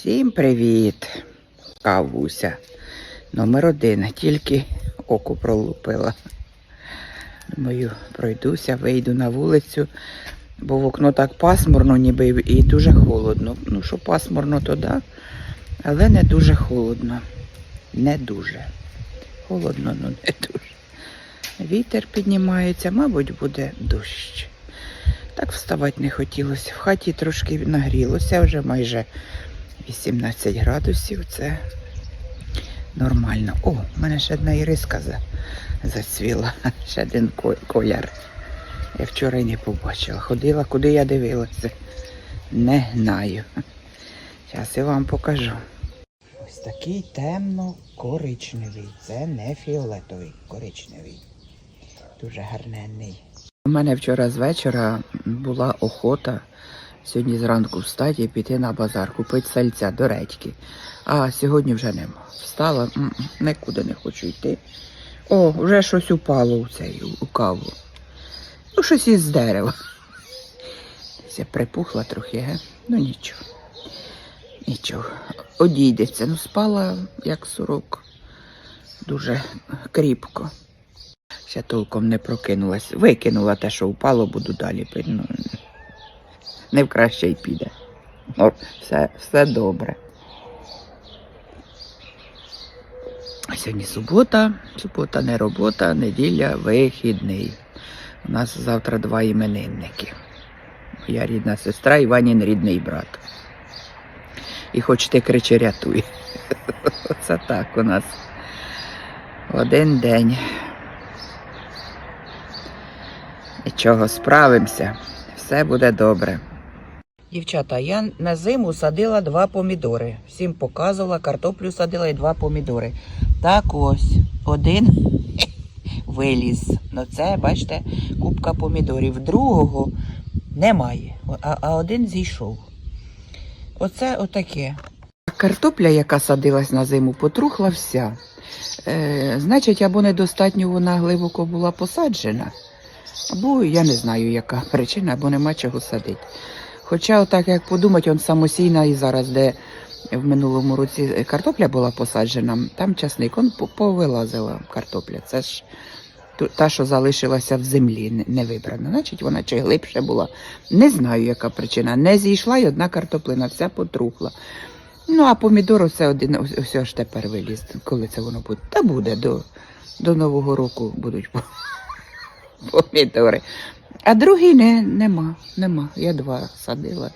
Всім привіт! Кавуся. Номер один. Тільки око пролупила. Думаю, пройдуся, вийду на вулицю, бо в окно так пасмурно, ніби і дуже холодно. Ну, що пасмурно, то да, але не дуже холодно. Не дуже. Холодно, ну не дуже. Вітер піднімається, мабуть, буде дощ. Так вставати не хотілося. В хаті трошки нагрілося, вже майже 18 градусів. Це нормально. О, в мене ще одна іриска за, зацвіла. Ще один ко- колір. Я вчора й не побачила. Ходила, куди я дивилася. Не знаю. Зараз я вам покажу. Ось такий темно-коричневий. Це не фіолетовий, коричневий. Дуже гарненний. У мене вчора з вечора була охота сьогодні зранку встати і піти на базар, купити сальця до редьки. А сьогодні вже нема. Встала, нікуди не хочу йти. О, вже щось упало у цей у каву. Ну, щось із дерева. Це припухла трохи, ге? Ну нічого. Нічого. Одійдеться. Ну, спала як сурок. Дуже кріпко. Ще толком не прокинулась. Викинула те, що впало, буду далі. Ну, не в краще й піде. Ну, все, все добре. Сьогодні субота, субота не робота, неділя, вихідний. У нас завтра два іменинники. Моя рідна сестра і Ванін рідний брат. І хоч ти кричи, рятуй. Це так у нас. Один день. Нічого, справимося. Все буде добре. Дівчата, я на зиму садила два помідори. Всім показувала, картоплю садила і два помідори. Так ось, один виліз. Ну це, бачите, купка помідорів. Другого немає, а, а один зійшов. Оце отаке. Картопля, яка садилась на зиму, потрухла вся. Е, значить, або недостатньо вона глибоко була посаджена, або я не знаю, яка причина, або нема чого садити. Хоча, отак як подумати, он самосійна і зараз, де в минулому році картопля була посаджена, там часник, он по- повилазила картопля. Це ж та, що залишилася в землі, не- вибрана. Значить, вона чи глибше була. Не знаю, яка причина. Не зійшла і одна картоплина, вся потрухла. Ну, а помідор оце один, ось, аж тепер виліз. Коли це воно буде? Та буде до, до Нового року будуть помідори. А другий не, нема, нема. Я два садила.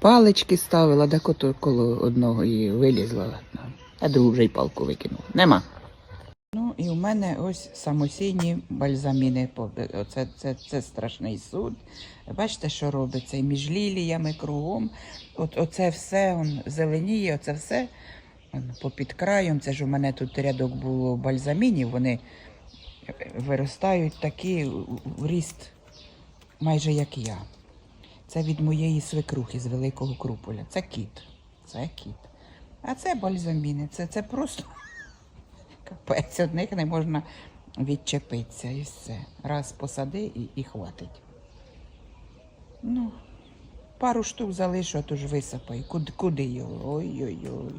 Палички ставила, так ото коло одного і вилізла. А другу вже й палку викинула. Нема. Ну і у мене ось самосійні бальзаміни. Оце це, це страшний суд. Бачите, що робиться? І між ліліями кругом. От, оце все он, зеленіє, оце все попід краєм. Це ж у мене тут рядок було бальзамінів, вони виростають такі в- ріст, майже як я. Це від моєї свекрухи з Великого Круполя. Це кіт. Це кіт. А це бальзаміни. Це, це просто капець. Від них не можна відчепитися і все. Раз посади і, і хватить. Ну, пару штук залишу, а то ж висипай. Куди, куди його? Ой-ой-ой.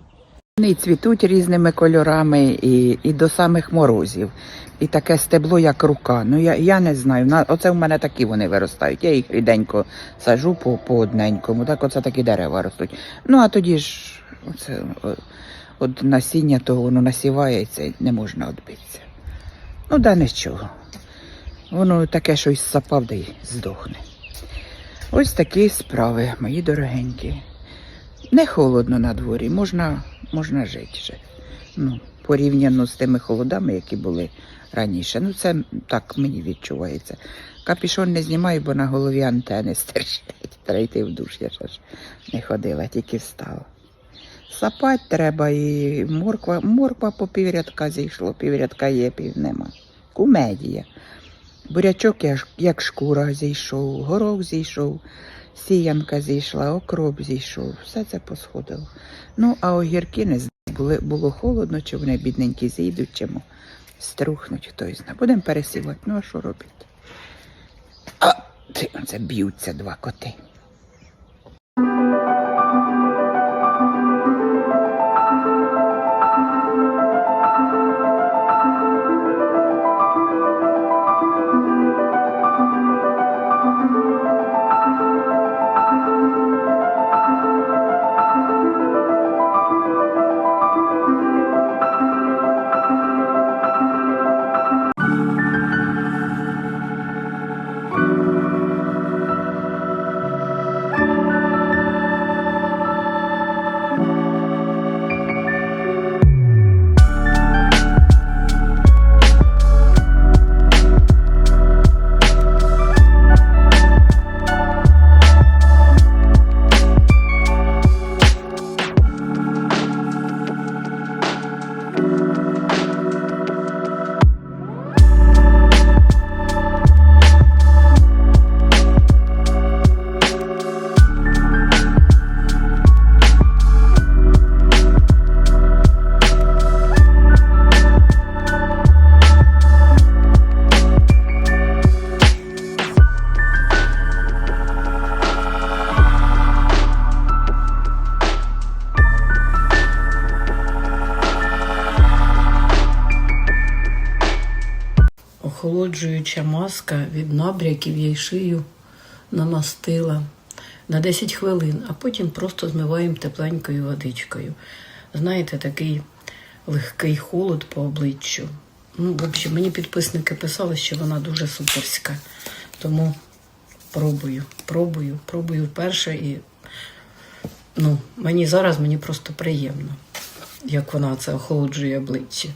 Вони цвітуть різними кольорами і, і до самих морозів. І таке стебло, як рука. Ну я, я не знаю. На, оце в мене такі вони виростають. Я їх ріденько сажу по, по одненькому. Так оце такі дерева ростуть. Ну а тоді ж оце, от насіння того воно насівається не можна відбитися. Ну, да нічого. Воно таке сапав, да й здохне. Ось такі справи, мої дорогенькі. Не холодно на дворі, можна, можна жити ще. Ну, порівняно з тими холодами, які були раніше. Ну, це так мені відчувається. Капішон не знімаю, бо на голові антени стирчать. Треба йти в душ, я ж не ходила, тільки встала. Сапати треба і морква, морква по піврядка зійшло, піврядка є, пів нема. Кумедія. Бурячок як шкура зійшов, горох зійшов, сіянка зійшла, окроп зійшов, все це посходило. Ну, а огірки не були, було холодно, чи вони бідненькі зійдуть, чи струхнуть, хтось. Будемо пересівати, ну а що робити? А, це б'ються два коти. Охолоджуюча маска від набряків, я й шию намастила на 10 хвилин, а потім просто змиваємо тепленькою водичкою. Знаєте, такий легкий холод по обличчю. Ну, в общем, мені підписники писали, що вона дуже суперська. Тому пробую, пробую, пробую вперше і ну, мені зараз мені просто приємно, як вона це охолоджує обличчя.